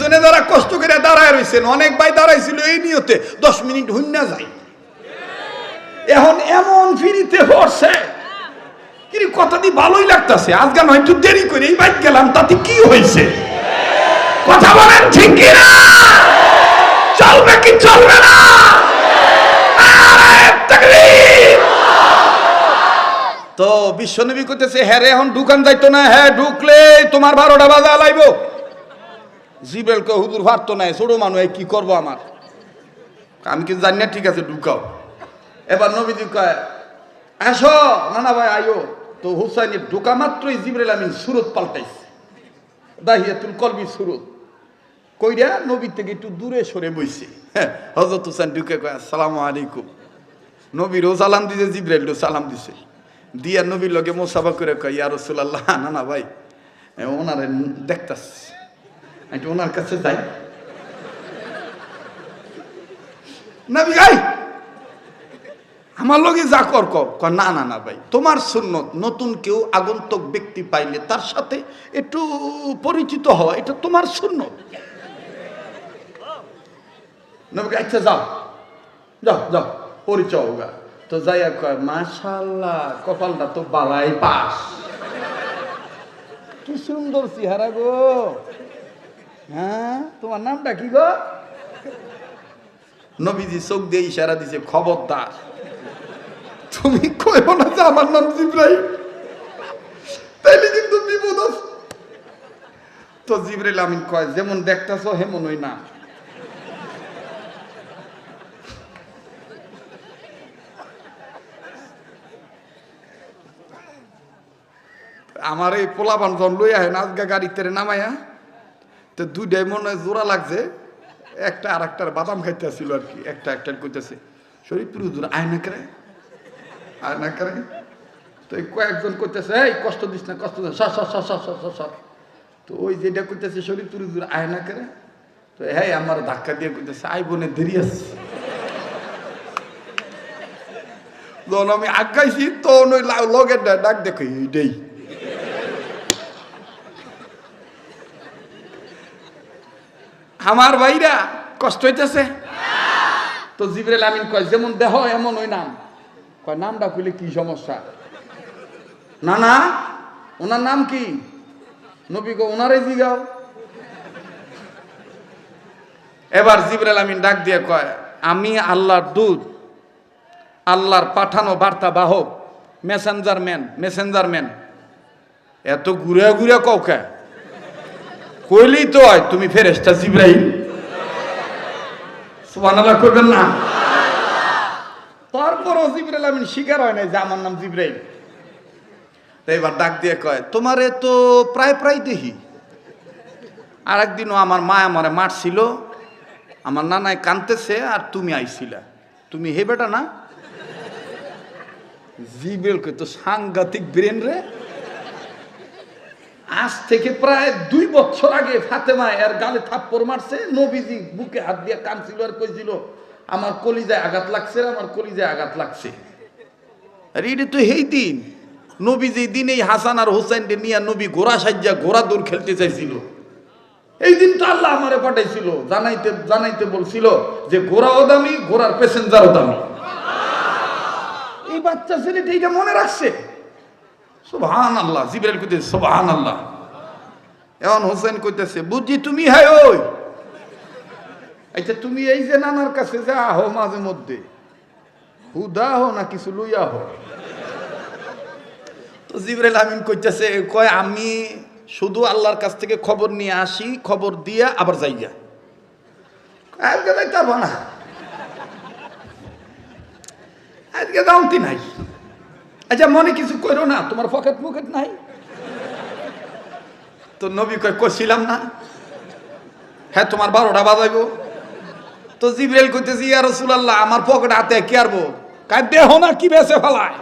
পিছনে যারা কষ্ট করে দাঁড়ায় রয়েছেন অনেক ভাই দাঁড়াইছিল এই নিয়তে, দশ মিনিট হুন্না যায়। এখন এমন ফিরিতে পড়ছে কিন্তু কথা দিয়ে ভালোই লাগতাছে আজকাল একটু দেরি করে এই বাইক গেলাম, তাতে কি হয়েছে? কথা বলেন ঠিক কি না চলবে কি চলবে না। তো বিশ্বনবী করতেছে হ্যাঁ রে, এখন দোকান যাইতো না হ্যাঁ ঢুকলে তোমার বারোটা বাজা লাইব জিবেল কে হুদুর ভারতো নাই, ছোট মানুষ কি করব আমার? আমি কিন্তু জানি না, ঠিক আছে, ঢুকাও। এবার নবীজি কয়, আসো, নানা ভাই, আইও। তো হুসাইনি ঢোকা মাত্রই জিবরেল আমিন সুরত পাল্টাইছে। দাহিয়াতুল কলবি সুরত। কইরা নবী থেকে একটু দূরে সরে বইছে। হ্যাঁ হজরত হুসাইন ঢুকে কয়, আসসালামু আলাইকুম। নবীরও সালাম দিছে জিবরাইলও সালাম দিছে। দিয়া নবীর লগে মোসাফা করে কয়, ইয়া রাসূলুল্লাহ না না ভাই ওনারে দেখতাছি। একটু ওনার কাছে যাই। নবী গাই আমার লগে যা কর না না না, ভাই, তোমার সুন্নত, নতুন কেউ আগন্তুক ব্যক্তি পাইলে তার সাথে একটু পরিচিত হওয়া, এটা তোমার সুন্নত। নবী আচ্ছা যাও। যাও যাও, পরিচয় হোগা। তো যাইয়া কয়, মাশাল্লাহ, কপালটা তো বালাই পাস কি সুন্দর চেহারা গো। হ্যাঁ? তোমার নামটা কি গো? নবীজি চোখ দিয়ে ইশারা দিছে, খবরদার। তুমি কইও না যে আমার নাম জিব্রাইল? তাইলে কিন্তু বিপদ আছে। তো জিব্রাইল আমিন কয়, যেমন দেখতাছ হেমন ওই না। আমার এই পোলাবান জন লই আহে আজগা গাড়িতে নামাইয়া তো দুইটাই মনে জোড়া লাগছে। একটা আর একটার বাদাম খাইতে আসছিল আর কি, একটা একটা কইতেছে শরীরপুর হুজুর আয় না করে আয়না করে। তো এই কয়েকজন করতেছে এই, কষ্ট দিস না, কষ্ট দিস সর সর সর সর সর সর তো ওই যেটা করতেছে শরীরপুর হুজুর আয় না করে? তো হ্যাঁ আমার ধাক্কা দিয়ে কইতেছে আই বোনে, দেরি আছে। যখন আমি আগাইছি, তখন ওই লগের ডাক দেখো এইটাই আমার ভাইরা, কষ্ট হইতেছে? তো জিবরেল আমিন কয়, যেমন দেহ এমন ওই নাম। কয়, নামটা কইলে কি সমস্যা? না না ওনার নাম কি? নবী গো, ওনারে জিগাও। এবার জিবরেল আমিন ডাক দিয়ে কয়, আমি আল্লাহর দুধ আল্লাহর পাঠানো বার্তা বাহক মেসেঞ্জার ম্যান মেসেঞ্জার ম্যান এত ঘুরে ঘুরে কৌকা কইলেই তো হয়, তুমি ফেরেস্তা জিব্রাহিম সুবহানাল্লাহ করবেন না। তারপরও জিব্রাইল আমিন স্বীকার হয় নাই যে আমার নাম জিব্রাইল। এবার ডাক দিয়ে কয়, তোমারে তো প্রায় প্রায় দেখি। আর একদিনও আমার মা আমারে মারছিল। আমার নানায় কানতেছে আর তুমি আইছিলা। তুমি হে বেটা না? কই তো সাংঘাতিক ব্রেন রে। আজ থেকে প্রায় দুই বছর আগে ফাতেমা এর গালে থাপ্পড় মারছে, নবীজি বুকে হাত দিয়ে কানছিল আর কইছিল, আমার কলিজায় আঘাত লাগছে আমার কলিজায় আঘাত লাগছে। আর এটা তো এই দিন। নবী যে দিন এই হাসান আর হোসেনকে নিয়ে নবী ঘোড়া সাজ্জা, ঘোড়া দৌড় খেলতে চাইছিল। এই দিন তো আল্লাহ আমারে পাঠাইছিল, জানাইতে জানাইতে বলছিল যে ঘোড়াও দামি, ঘোড়ার প্যাসেঞ্জারও দামি। এই বাচ্চা ছেলেটা এইটা মনে রাখছে? সুবহান আল্লাহ জিবরাইল কইতেছে সুবহান আল্লাহ এখন হোসেন কইতেছে, বুঝি তুমি হাই ওই? আচ্ছা তুমি এই যে নানার কাছে যা হো মাঝে মধ্যে, হুদা হো না কিছু লইয়া হো তো জিবরাইল আমিন কইতেছে, কয়, আমি শুধু আল্লাহর কাছ থেকে খবর নিয়ে আসি, খবর দিয়া আবার যাইয়া। আজকে যাইতে পারব না। আজকে দামতি নাই। আচ্ছা মনে কিছু করো না, তোমার পকেট পকেট নাই? তো নবী কয় কছিলাম না। হ্যাঁ তোমার বারোটা বাজাইব। তো জিব্রাইল কইতেছি, ইয়া রাসূলুল্লাহ, আমার পকেট হাতে কি আরবো কাই দেহ না, কি বেসে ফেলায়?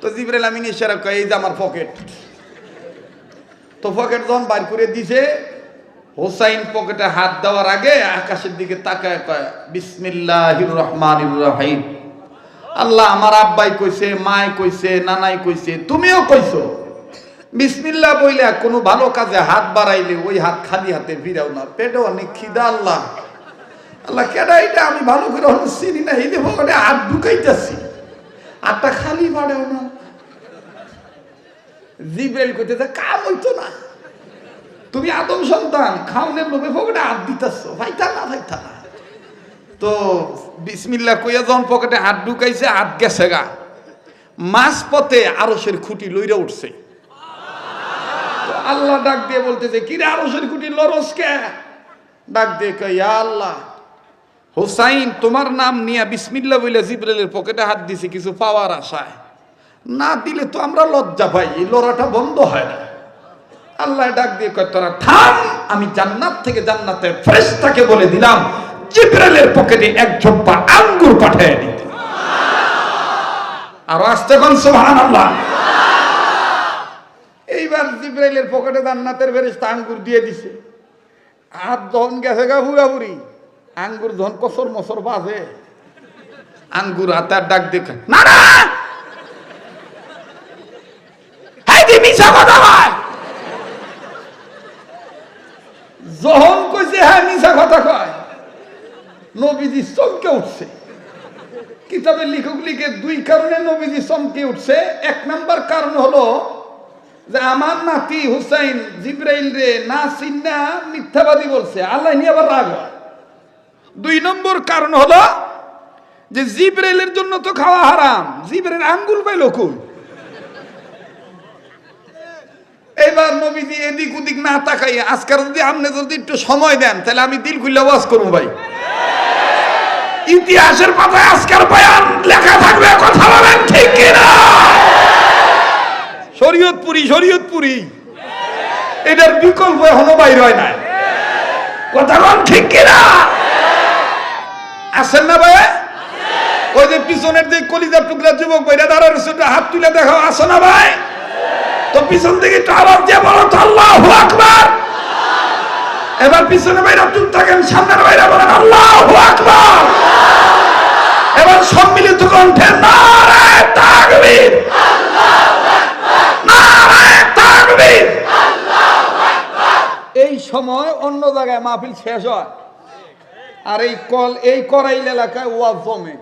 তো জিব্রাইল আমিন ইশারা কয়, এই যে আমার পকেট। তো পকেট যখন বাইর করে দিছে। হোসাইন পকেটে হাত দেওয়ার আগে আকাশের দিকে তাকায় কয়, বিসমিল্লাহির রহমানির রহিম। আল্লাহ আমার আব্বাই কইছে, মাই কইছে, নানাই কইছে, তুমিও কইছো। বিসমিল্লা বইলে কোনো ভালো কাজে হাত বাড়াইলে ওই হাত খালি হাতে ফিরাও না। পেটে অনেক খিদা আল্লাহ। আল্লাহ, কেডা এটা আমি ভালো করে হলো চিনি না, এই দেবো ওটা হাত ঢুকাইতেছি। হাতটা খালি বাড়াও না। জিব্রাইল কইতেছে কাম হইতো না। তুমি আদম সন্তান, খাওনের লোভে পকেটে হাত দিতেছ ভাইতা না না। তো বিসমিল্লা কইয়া যখন পকেটে হাত ঢুকাইছে, হাত গেছে গা। মাছ পথে আরসের খুঁটি লইরা উঠছে। আল্লাহ ডাক দিয়ে বলতেছে কি রে আরসের খুঁটি লরস কে? ডাক দিয়ে কই "ইয়া আল্লাহ, হোসাইন, তোমার নাম নিয়ে বিসমিল্লা বইলে জিব্রাইলের পকেটে হাত দিছে, কিছু পাওয়ার আশায়। না দিলে তো আমরা লজ্জা পাই, এই লড়াটা বন্ধ হয় না। আল্লাহ ডাক দিয়ে কয়, তোরা থাম, আমি জান্নাত থেকে জান্নাতের ফেরেশতাকে বলে দিলাম জিব্রাইলের পকেটে এক ঝোপ্পা আঙ্গুর পাঠিয়ে দিতে। আর আসতে কোন সুবহানাল্লাহ। এইবার জিব্রাইলের পকেটে জান্নাতের ফেরেশতা আঙ্গুর দিয়ে দিছে। আর যখন গেছে গা পুরাপুরি আঙ্গুর যখন কসর মসর বাজে। আঙ্গুর হাতার ডাক দেখে না না যখন কইছে হ্যাঁ মিছা কথা কয়। নবীজি চমকে উঠছে। কিতাবের লেখক লিখে দুই কারণে নবীজি চমকে উঠছে। এক নাম্বার কারণ হলো যে আমার নাতি হুসাইন জিব্রাইল রে না চিন্না মিথ্যাবাদী বলছে। আল্লাহ নিয়ে আবার রাগ। দুই নম্বর কারণ হলো যে জিব্রাইলের জন্য তো খাওয়া হারাম। জিব্রাইল আঙ্গুল পাইল কই? এবার নবীজি এদিক ওদিক না তাকাই আজকাল যদি আপনি যদি একটু সময় দেন, তাহলে আমি দিল খুললে ওয়াজ করব ভাই। ইতিহাসের পাতায় আজকাল বয়ান লেখা থাকবে, কথা বলেন ঠিক কিনা? শরীয়তপুরি শরীয়তপুরি। এটার বিকল্প এখনও বাইর হয় না কথা বল ঠিক কিনা? আসেন না ভাই ওই যে পিছনের যে কলিজার টুকরা যুবক ভাইরা দাঁড়ার হাত তুলে দেখো আসো না ভাই? তো পিছন থেকে একটু আওয়াজ দিয়ে বলো তো, আল্লাহু আকবার! এবার পিছনে বাইরা চুপ থাকেন, সামনের বাইরা বলেন, আল্লাহু এবার সম্মিলিত কণ্ঠে এই সময় অন্য জায়গায় মাহফিল শেষ হয়। আর এই কল, এই করাইল এলাকায় ওয়াজ জমে।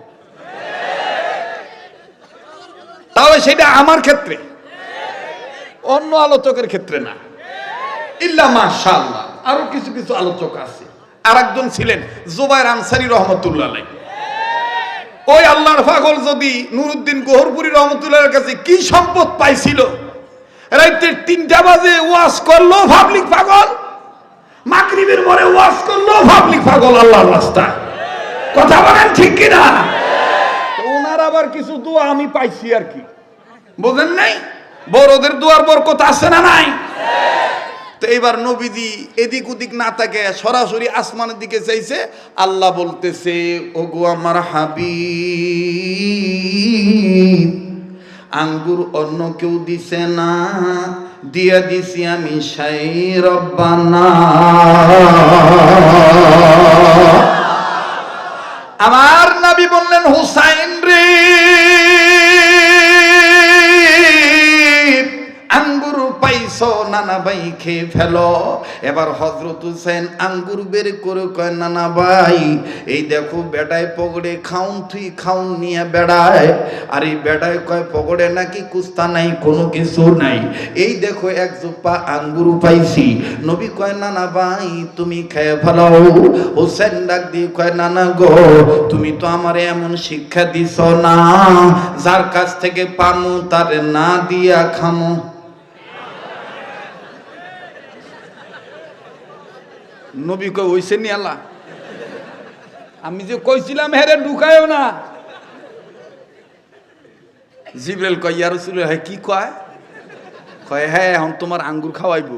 তাহলে সেটা আমার ক্ষেত্রে, অন্য আলোচকের ক্ষেত্রে না। ইল্লা মাশাআল্লাহ। আরও কিছু কিছু আলোচক আছে। আর একজন ছিলেন জুবাইর আনসারি রহমতুল্লাহ। ওই আল্লাহর পাগল যদি নুরুদ্দিন গোহরপুরি রহমতুল্লাহর কাছে কি সম্পদ পাইছিল? রাইতে তিনটা বাজে ওয়াজ করল পাবলিক পাগল। মাগরিবের পরে ওয়াজ করল পাবলিক পাগল আল্লাহর রাস্তায়। কথা বলেন ঠিক কিনা? তো ওনার আবার কিছু দোয়া আমি পাইছি আর কি। বোঝেন নাই? বড়দের দুয়ার বরকত আছে না নাই? তো এইবার নবীজি এদিক ওদিক না থাকে সরাসরি আসমানের দিকে চাইছে, আল্লাহ বলতেছে, ওগো আমার হাবিব, আঙ্গুর অন্য কেউ দিছে না, দিয়া দিছি আমি সাই রব্বানা আমার নাবি বললেন, হুসাইন খেয়ে ফেলো। এবার হজরত হুসেন আঙ্গুর বের করে কয়, নানা ভাই, এই দেখো বেটায় পগড়ে খাউন, তুই খাউন নিয়ে বেড়ায়। আর এই বেটায় কয় পগড়ে নাকি কুস্তা নাই, কোনো কিছু নাই। এই দেখো এক জোপা আঙ্গুর পাইছি। নবী কয়, নানা ভাই, তুমি খেয়ে ফেলাও। হোসেন ডাক দিয়ে কয়, নানা গো, তুমি তো আমার এমন শিক্ষা দিছ না। যার কাছ থেকে পামু, তারে না দিয়া খামো। নবী কয় ওইসে নি আল্লাহ? আমি যে কইছিলাম, হেরে ঢুকায়ও না। জিব্রেল কয়, ইয়া রসুল হ্যাঁ কি কয়? কয় হ্যাঁ এখন তোমার আঙ্গুর খাওয়াইবো।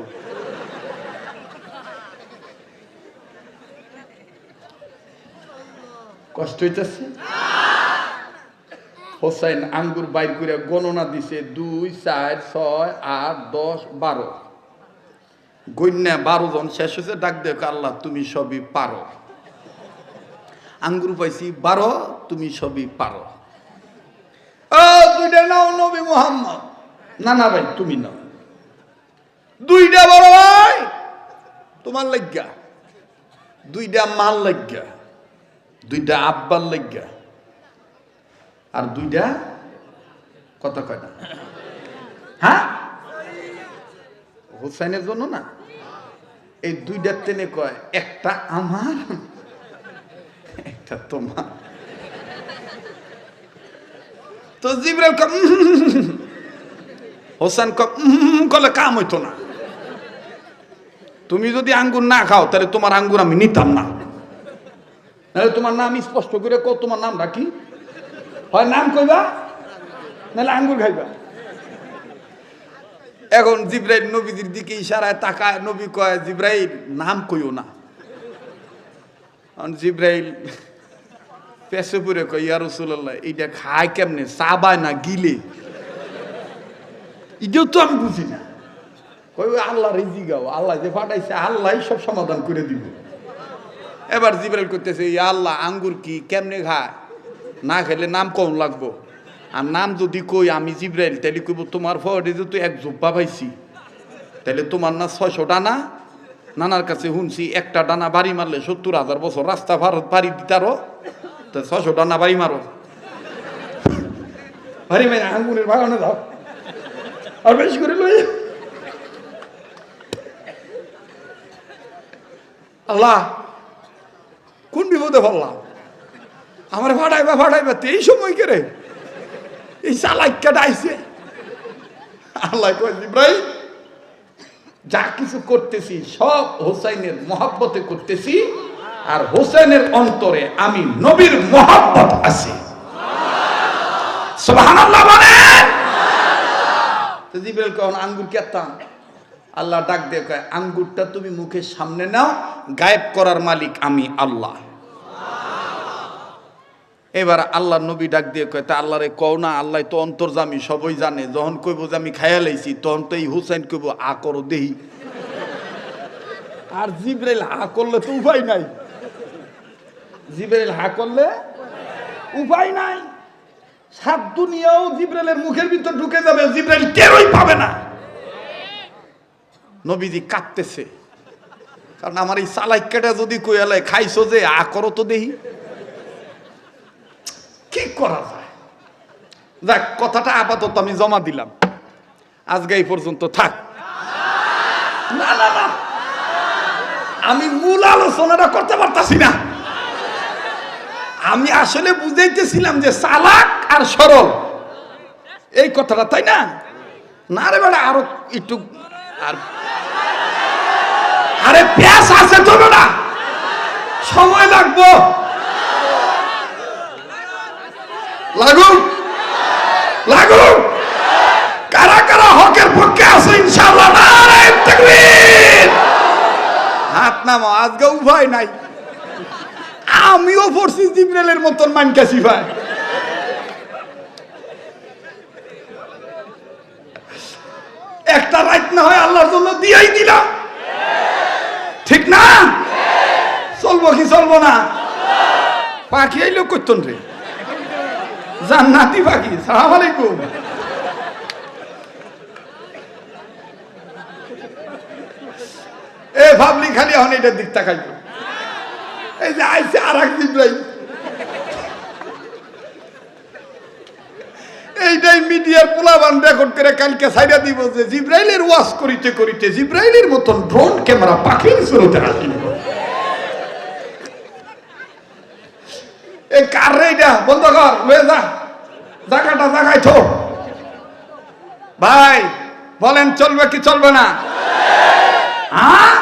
কষ্ট হইতেছে? হোসাইন আঙ্গুর বাইর করে গণনা দিছে দুই, চার, ছয়, আট, দশ, বারো। গন্যা বারো জন শেষ হয়েছে, ডাক দেখ আল্লাহ, তুমি সবই পারো। আঙ্গুর পাইছি, বারো, তুমি সবই পারো। দুইটা নাও নবী মোহাম্মদ। না না ভাই, তুমি নাও। দুইটা বড় ভাই, তোমার লাগিয়া দুইটা মাল লাগিয়া দুইটা আব্বার লাগিয়া আর দুইটা কথা কয় হ্যাঁ? হোসাইনের জন্য না? এই দুইটার তেনে কয়, একটা আমার, একটা তোমার। তো জিব্রাইল কম হোসেন কলে কাম হইতো না। তুমি যদি আঙ্গুর না খাও, তাহলে তোমার আঙ্গুর আমি নিতাম না। নাহলে তোমার নাম স্পষ্ট করে কো তোমার নাম রাখি হয়, নাম কইবা, নাহলে আঙ্গুর খাইবা। এখন জিব্রাইল নবীদের দিকে ইশারায় তাকায়, নবী কয়, জিব্রাইল, নাম কইও না। জিব্রাইল পেছে পুরে কয়, ইয়া রসুল্লাহ এইটা খায় কেমনে? চাবায় না গিলে? এটাও তো আমি বুঝি না। কই আল্লাহ রেজি গাও আল্লাহ যে ফাটাইছে আল্লাহ সব সমাধান করে দিব। এবার জিব্রাইল করতেছে ইয়া আল্লাহ, আঙ্গুর কি কেমনে খায়? না খেলে নাম কম লাগবো। আর নাম যদি কই আমি জিব্রাইল তাহলে কইব তোমার ফরে যে তুই এক জোব্বা পাইছি। তাহলে তোমার না ছয়শো ডানা? নানার কাছে শুনছি একটা ডানা বাড়ি মারলে সত্তর হাজার বছর রাস্তা ভারত বাড়ি দিতারো তো ছয়শো ডানা বাড়ি মারো। বাড়ি মারি আঙ্গুরের বাগানে যাও। আর বেশি করে লই। আল্লাহ, কোন বিপদে পড়লাম? আমার ভাড়াইবা ভাড়াইবা এই সময় কেরে? এই চালাইকাটা আইছে আল্লাহ কয় ইব্রাহিম যা কিছু করতেছি, সব হোসাইনের মহাব্বতে করতেছি, আর হোসেনের অন্তরে আমি নবীর মহাব্বত আছে। জিব্রাইল কখন আঙ্গুর কেতাম আল্লাহ ডাক দিয়ে আঙ্গুরটা তুমি মুখের সামনে নাও, গায়েব করার মালিক আমি আল্লাহ। এবার আল্লাহ নবী ডাক দিয়ে কয়, তা আল্লাহরে কও না, আল্লাহ তো অন্তর্জামী, সবই জানে। যখন কইব যে আমি খাইয়া লাইছি, তখন তো এই হুসাইন কইব, আ করো দেহি। আর জিব্রাইল হা করলে তো উপায় নাই। জিব্রাইল হা করলে উপায় নাই। সাত দুনিয়াও জিব্রাইলের মুখের ভিতর ঢুকে যাবে, জিব্রাইল কেউই পাবে না। নবীজি কাঁদতেছে। কারণ আমার এই সালাইকাটা যদি কইয়ালে খাইছো যে, আ করো তো দেহি। কি করা যায়? যাক, কথাটা আপাতত আমি জমা দিলাম। আজকে এই পর্যন্ত থাক। না না না। আমি মূল আলোচনাটা করতে পারতাছি না। আমি আসলে বুঝাইতেছিলাম যে চালাক আর সরল। এই কথাটা, তাই না? না রে বেটা, আরও একটু আর আরে প্যাস আছে তো বেটা। সময় লাগবো। লাগুক। লাগুক। কারা কারা হকের পক্ষে আছে, ইনশাআল্লাহ নারায়ে তাকবীর। হাত নামো আজকে উভয় নাই। আমিও পড়ছি জিব্রাইলের মতন মানকাছি ভাই একটা রাত না হয় আল্লাহর জন্য দিয়েই দিলাম। ঠিক না? চলবো কি চলবো না? পাখি আইলো করতেন রে? জান্নাতি পাখি, সালাম আলাইকুম। এ ভাবলি খালি এখন এটার দিক তাকাইব এই যে আইসে আর এক এইটাই মিডিয়ার পোলাবান রেকর্ড করে কালকে সাইডা দিব যে জিব্রাইলের ওয়াশ করিতে করিতে জিব্রাইলের মতন ড্রোন ক্যামেরা পাখির শুরুতে আসিল এই কার রে এটা? বন্ধ কর, লয়ে যা। জায়গাটা জায়গায় থো। ভাই, বলেন চলবে কি চলবে না? হ্যাঁ?